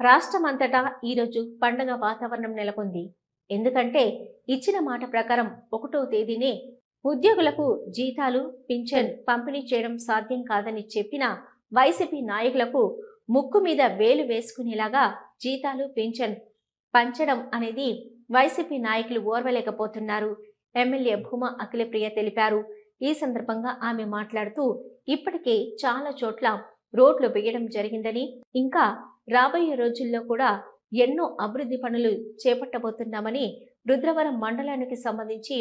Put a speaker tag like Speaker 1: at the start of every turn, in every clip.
Speaker 1: రాష్ట్రమంతటా ఈరోజు పండగ వాతావరణం నెలకొంది. ఎందుకంటే ఇచ్చిన మాట ప్రకారం ఒకటో తేదీనే ఉద్యోగులకు జీతాలు పింఛన్ పంపిణీ చేయడం సాధ్యం కాదని చెప్పిన వైసీపీ నాయకులకు ముక్కు మీద వేలు వేసుకునేలాగా జీతాలు పింఛన్ పంచడం అనేది వైసీపీ నాయకులు ఓర్వలేకపోతున్నారు. ఎమ్మెల్యే భూమా అఖిలప్రియ తెలిపారు. ఈ సందర్భంగా ఆమె మాట్లాడుతూ ఇప్పటికే చాలా చోట్ల రోడ్లు వేయడం జరిగిందని ఇంకా రాబోయే రోజుల్లో కూడా ఎన్నో అభివృద్ధి పనులు చేపట్టబోతున్నామని రుద్రవరం మండలానికి సంబంధించి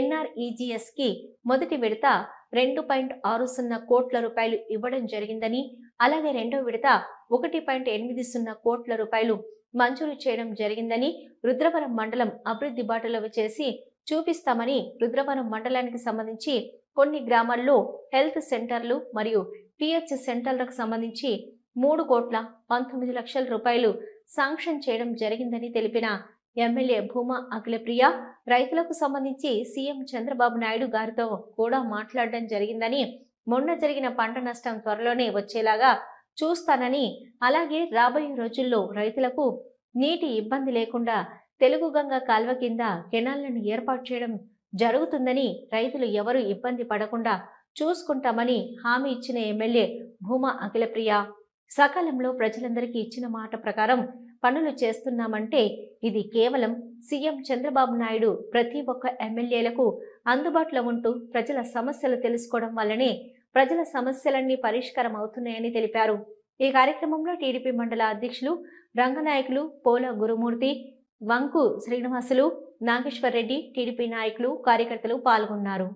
Speaker 1: ఎన్ఆర్ఈజీఎస్కి మొదటి విడత రెండు పాయింట్ ఆరు సున్నా కోట్ల రూపాయలు ఇవ్వడం జరిగిందని అలాగే రెండో విడత ఒకటి పాయింట్ ఎనిమిది సున్నా కోట్ల రూపాయలు మంజూరు చేయడం జరిగిందని రుద్రవరం మండలం అభివృద్ధి బాటలో చేసి చూపిస్తామని రుద్రవరం మండలానికి సంబంధించి కొన్ని గ్రామాల్లో హెల్త్ సెంటర్లు మరియు పిహెచ్ సెంటర్లకు సంబంధించి మూడు కోట్ల పంతొమ్మిది లక్షల రూపాయలు శాంక్షన్ చేయడం జరిగిందని తెలిపిన ఎమ్మెల్యే భూమా అఖిలప్రియ రైతులకు సంబంధించి సీఎం చంద్రబాబు నాయుడు గారితో కూడా మాట్లాడడం జరిగిందని మొన్న జరిగిన పంట నష్టం త్వరలోనే వచ్చేలాగా చూస్తానని అలాగే రాబోయే రోజుల్లో రైతులకు నీటి ఇబ్బంది లేకుండా తెలుగు గంగ కాల్వ కింద కెనాళ్ళను ఏర్పాటు చేయడం జరుగుతుందని రైతులు ఎవరు ఇబ్బంది పడకుండా చూసుకుంటామని హామీ ఇచ్చిన ఎమ్మెల్యే భూమా అఖిలప్రియ. సకాలంలో ప్రజలందరికీ ఇచ్చిన మాట ప్రకారం పనులు చేస్తున్నామంటే ఇది కేవలం సీఎం చంద్రబాబు నాయుడు ప్రతి ఒక్క ఎమ్మెల్యేలకు అందుబాటులో ఉంటూ ప్రజల సమస్యలు తెలుసుకోవడం వల్లనే ప్రజల సమస్యలన్నీ పరిష్కారం అవుతున్నాయని తెలిపారు. ఈ కార్యక్రమంలో టీడీపీ మండల అధ్యక్షులు రంగనాయకులు పోల గురుమూర్తి వంకు శ్రీనివాసులు నాగేశ్వర్ రెడ్డి టీడీపీ నాయకులు కార్యకర్తలు పాల్గొన్నారు.